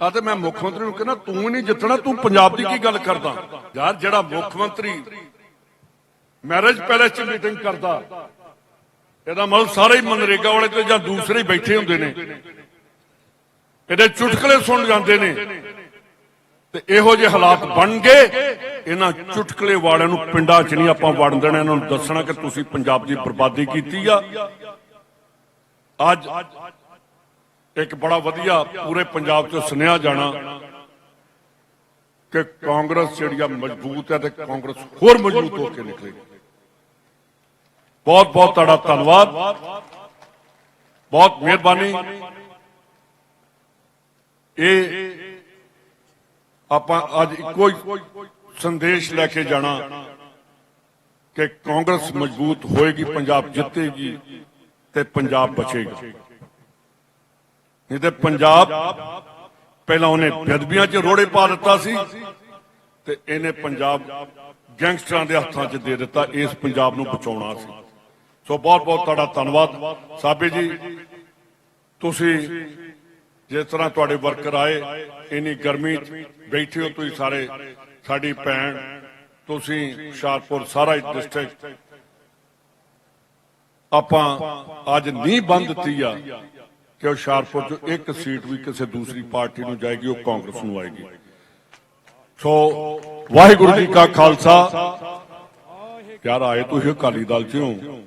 ਆ ਤੇ ਮੈਂ ਮੁੱਖ ਮੰਤਰੀ ਨੂੰ ਕਹਿੰਦਾ, ਤੂੰ ਨਹੀਂ ਜਿੱਤਣਾ, ਤੂੰ ਪੰਜਾਬ ਦੀ ਕੀ ਗੱਲ ਕਰਦਾ? ਯਾਰ, ਜਿਹੜਾ ਮੁੱਖ ਮੰਤਰੀ ਮੈਰਿਜ ਪੈਲੇਸ 'ਚ ਮੀਟਿੰਗ ਕਰਦਾ, ਇਹਦਾ ਮਤਲਬ ਸਾਰੇ ਹੀ ਮਨਰੇਗਾ ਵਾਲੇ ਤੇ ਜਾਂ ਦੂਸਰੇ ਹੀ ਬੈਠੇ ਹੁੰਦੇ ਨੇ। ਇਹਦੇ ਚੁਟਕਲੇ ਸੁਣ ਜਾਂਦੇ ਨੇ। ਤੇ ਇਹੋ ਜਿਹੇ ਹਾਲਾਤ ਬਣ ਗਏ, ਇਹਨਾਂ ਚੁਟਕਲੇ ਵਾਲਿਆਂ ਨੂੰ ਪਿੰਡਾਂ 'ਚ ਨਹੀਂ ਆਪਾਂ ਵੜਨ ਦੇਣਾ, ਇਹਨਾਂ ਨੂੰ ਦੱਸਣਾ ਕਿ ਤੁਸੀਂ ਪੰਜਾਬ ਦੀ ਬਰਬਾਦੀ ਕੀਤੀ ਆ। ਅੱਜ ਇੱਕ ਬੜਾ ਵਧੀਆ ਪੂਰੇ ਪੰਜਾਬ 'ਚ ਸੁਨੇਹਾ ਜਾਣਾ ਕਿ ਕਾਂਗਰਸ ਜਿਹੜੀ ਆ ਮਜ਼ਬੂਤ ਹੈ ਤੇ ਕਾਂਗਰਸ ਹੋਰ ਮਜ਼ਬੂਤ ਹੋ ਕੇ ਨਿਕਲੇਗੀ ਬਹੁਤ ਬਹੁਤ ਤੁਹਾਡਾ ਧੰਨਵਾਦ। ਬਹੁਤ ਮਿਹਰਬਾਨੀ। ਇਹ ਆਪਾਂ ਅੱਜ ਇੱਕੋ ਹੀ ਸੰਦੇਸ਼ ਲੈ ਕੇ ਜਾਣਾ ਕਿ ਕਾਂਗਰਸ ਮਜ਼ਬੂਤ ਹੋਏਗੀ, ਪੰਜਾਬ ਜਿੱਤੇਗੀ ਤੇ ਪੰਜਾਬ ਬਚੇਗਾ। ਨਹੀਂ ਤੇ ਪੰਜਾਬ ਪਹਿਲਾਂ ਉਹਨੇ ਬੇਅਦਬੀਆਂ 'ਚ ਰੋੜੇ ਪਾ ਦਿੱਤਾ ਸੀ ਤੇ ਇਹਨੇ ਪੰਜਾਬ ਗੈਂਗਸਟਰਾਂ ਦੇ ਹੱਥਾਂ 'ਚ ਦੇ ਦਿੱਤਾ, ਇਸ ਪੰਜਾਬ ਨੂੰ ਬਚਾਉਣਾ ਸੀ। ਸੋ ਬਹੁਤ ਬਹੁਤ ਤੁਹਾਡਾ ਧੰਨਵਾਦ। ਸਾਬੇ ਜੀ, ਤੁਸੀਂ ਜਿਸ ਤਰ੍ਹਾਂ ਤੁਹਾਡੇ ਵਰਕਰ ਆਏ, ਇੰਨੀ ਗਰਮੀ 'ਚ ਬੈਠੇ ਹੋ ਤੁਸੀਂ ਸਾਰੇ, ਸਾਡੀ ਭੈਣ, ਤੁਸੀਂ ਹੁਸ਼ਿਆਰਪੁਰ ਸਾਰਾ ਡਿਸਟ੍ਰਿਕਟ ਆਪਾਂ ਅੱਜ ਨਹੀਂ ਬੰਦ ਦਿੱਤੀ ਆ। ਕਿ ਹੁਸ਼ਿਆਰਪੁਰ ਚ ਇੱਕ ਸੀਟ ਵੀ ਕਿਸੇ ਦੂਸਰੀ ਪਾਰਟੀ ਨੂੰ ਜਾਏਗੀ, ਉਹ ਕਾਂਗਰਸ ਨੂੰ ਆਏਗੀ। ਸੋ, ਵਾਹਿਗੁਰੂ ਜੀ ਕਾ ਖਾਲਸਾ। ਯਾਰ, ਆਏ ਤੁਸੀਂ ਅਕਾਲੀ ਦਲ ਚ। ਹੋ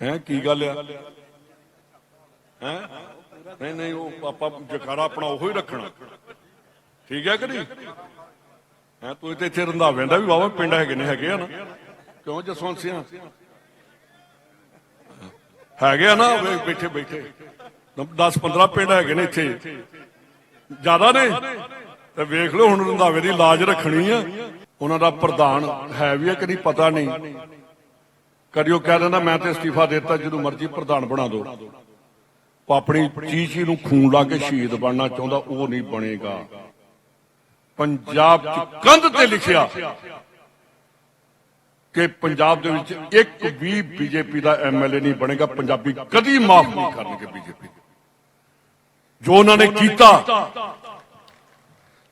ਹੈ ਕੀ ਗੱਲ ਆ? ਹੈ? ਨਹੀਂ ਨਹੀਂ, ਉਹ ਆਪਾਂ ਜਕਾਰਾ ਆਪਣਾ ਉਹੋ ਹੀ ਰੱਖਣਾ। ਠੀਕ ਹੈ ਕਿ ਨਹੀਂ? ਹੈ, ਤੂੰ ਤੇ ਇੱਥੇ ਰੰਧਾਵਿਆਂ ਦਾ ਵੀ ਵਾਵਾ ਪਿੰਡ ਹੈਗੇ ਨੇ, ਹੈਗੇ ਆ ਨਾ। ਕਿਉਂ ਜਸਵੰਤ ਸਿੰਘ? ਹੈਗੇ ਆ ਨਾ ਬੈਠੇ ਬੈਠੇ। 10 15 ਪਿੰਡ ਹੈਗੇ ਨੇ ਇੱਥੇ। ਜ਼ਿਆਦਾ ਨੇ? ਤੇ ਵੇਖ ਲਓ, ਹੁਣ ਰੰਧਾਵੇ ਦੀ ਲਾਜ ਰੱਖਣੀ ਆ। ਉਹਨਾਂ ਦਾ ਪ੍ਰਧਾਨ ਹੈ ਵੀ ਆ ਕਿ ਨਹੀਂ ਪਤਾ ਨਹੀਂ। ਕਰਿਓ ਕਹਿ ਦਿੰਦਾ, ਮੈਂ ਤੇ ਅਸਤੀਫਾ ਦੇ ਦਿੱਤਾ, ਜਦੋਂ ਮਰਜ਼ੀ ਪ੍ਰਧਾਨ ਬਣਾ ਦਿਓ। ਉਹ ਆਪਣੀ ਚੀਚੀ ਨੂੰ ਖੂਨ ਲਾ ਕੇ ਸ਼ਹੀਦ ਬਣਨਾ ਚਾਹੁੰਦਾ, ਉਹ ਨਹੀਂ ਬਣੇਗਾ। ਪੰਜਾਬ ਚ ਕੰਧ ਤੇ ਲਿਖਿਆ ਕਿ ਪੰਜਾਬ ਦੇ ਵਿੱਚ ਇੱਕ ਵੀ ਬੀਜੇਪੀ ਦਾ ਐਮਐਲਏ ਨਹੀਂ ਬਣੇਗਾ। ਪੰਜਾਬੀ ਕਦੀ ਮਾਫ ਨਹੀਂ ਕਰਨਗੇ ਬੀਜੇਪੀ ਜੋ ਉਹਨਾਂ ਨੇ ਕੀਤਾ,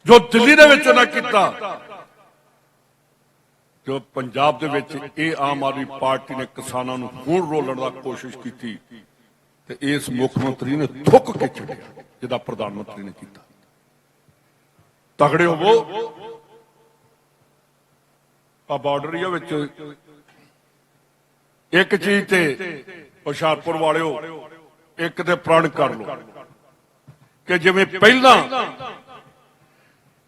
ਜੋ ਦਿੱਲੀ ਦੇ ਵਿੱਚ ਉਹਨਾਂ ਕੀਤਾ, ਜੋ ਪੰਜਾਬ ਦੇ ਵਿੱਚ ਇਹ ਆਮ ਆਦਮੀ ਪਾਰਟੀ ਨੇ ਕਿਸਾਨਾਂ ਨੂੰ ਹੁਣ ਰੋਲਣ ਦਾ ਕੋਸ਼ਿਸ਼ ਕੀਤੀ ਤੇ ਇਸ ਮੁੱਖ ਮੰਤਰੀ ਨੇ ਥੁੱਕ ਕੇ ਛੱਡਿਆ, ਜਿਹਦਾ ਪ੍ਰਧਾਨ ਮੰਤਰੀ ਨੇ ਕੀਤਾ। ਤਗੜੇ ਹੋਵੋ ਆ ਬਾਰਡਰ ਏਰੀਆ ਵਿੱਚ। ਇੱਕ ਚੀਜ਼ ਤੇ ਹੁਸ਼ਿਆਰਪੁਰ ਵਾਲਿਓ, ਇੱਕ ਤੇ ਪ੍ਰਣ ਕਰ ਲਓ। ਕਿ ਜਿਵੇਂ ਪਹਿਲਾਂ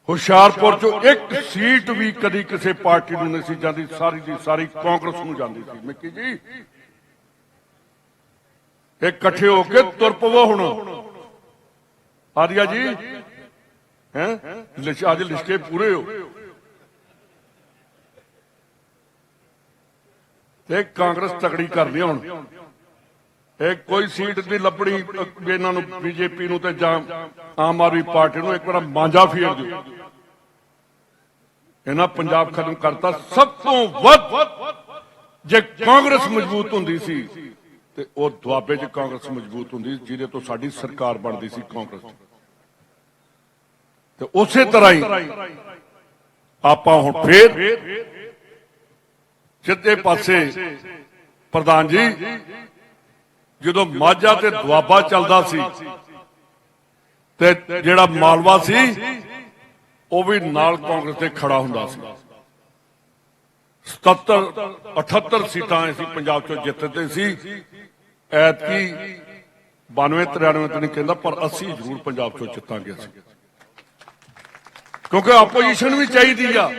ਹੁਸ਼ਿਆਰਪੁਰ ਚੋਂ ਇੱਕ ਸੀਟ ਵੀ ਕਦੀ ਕਿਸੇ ਪਾਰਟੀ ਨੂੰ ਨਹੀਂ ਸੀ ਜਾਂਦੀ, ਸਾਰੀ ਦੀ ਸਾਰੀ ਕਾਂਗਰਸ ਨੂੰ ਜਾਂਦੀ ਸੀ। ਮਿੱਕੀ ਜੀ ਇਕੱਠੇ ਹੋ ਕੇ ਤੁਰ ਪਵੋ ਹੁਣ। ਆਰਿਆ ਜੀ, ਹੈ? ਅੱਜ ਲਿਸ਼ਕੇ ਪੂਰੇ ਹੋ। ਤੇ ਕਾਂਗਰਸ ਤਕੜੀ ਕਰਦੀ ਹੁਣ। ਇਹ ਕੋਈ ਸੀਟ ਨਹੀਂ ਲੱਭਣੀ ਇਹਨਾਂ ਨੂੰ ਬੀਜੇਪੀ ਨੂੰ ਤੇ ਜਾਂ ਆਮ ਆਦਮੀ ਪਾਰਟੀ ਨੂੰ ਇੱਕ ਵਾਰ ਮਾਂਜਾ ਫੇਰ ਦਿਓ। ਇਹਨਾਂ ਪੰਜਾਬ ਖਤਮ ਕਰਤਾ ਸਭ ਤੋਂ ਵੱਧ। ਜੇ ਕਾਂਗਰਸ ਮਜ਼ਬੂਤ ਹੁੰਦੀ ਸੀ ਤੇ ਉਹ ਦੁਆਬੇ 'ਚ ਕਾਂਗਰਸ ਮਜ਼ਬੂਤ ਹੁੰਦੀ ਸੀ, ਜਿਹਦੇ ਤੋਂ ਸਾਡੀ ਸਰਕਾਰ ਬਣਦੀ ਸੀ ਕਾਂਗਰਸ ਤੇ ਉਸੇ ਤਰ੍ਹਾਂ ਹੀ ਆਪਾਂ ਹੁਣ ਫੇਰ ਸਿੱਧੇ ਪਾਸੇ ਪ੍ਰਧਾਨ ਜੀ ਜਦੋਂ ਮਾਝਾ ਤੇ ਦੁਆਬਾ ਚੱਲਦਾ ਸੀ ਤੇ ਜਿਹੜਾ ਮਾਲਵਾ ਸੀ, ਉਹ ਵੀ ਨਾਲ ਕਾਂਗਰਸ ਦੇ ਖੜਾ ਹੁੰਦਾ ਸੀ। 77 78 ਸੀਟਾਂ ਅਸੀਂ ਪੰਜਾਬ ਚੋਂ ਜਿੱਤਦੇ ਸੀ। ਐਤਕੀ 92 93 ਤੇ ਨਹੀਂ ਕਹਿੰਦਾ, ਪਰ ਅਸੀਂ ਜ਼ਰੂਰ ਪੰਜਾਬ ਚੋਂ ਜਿੱਤਾਂਗੇ ਅਸੀਂ। ਕਿਉਂਕਿ ਆਪੋਜੀਸ਼ਨ ਵੀ ਚਾਹੀਦੀ ਆ।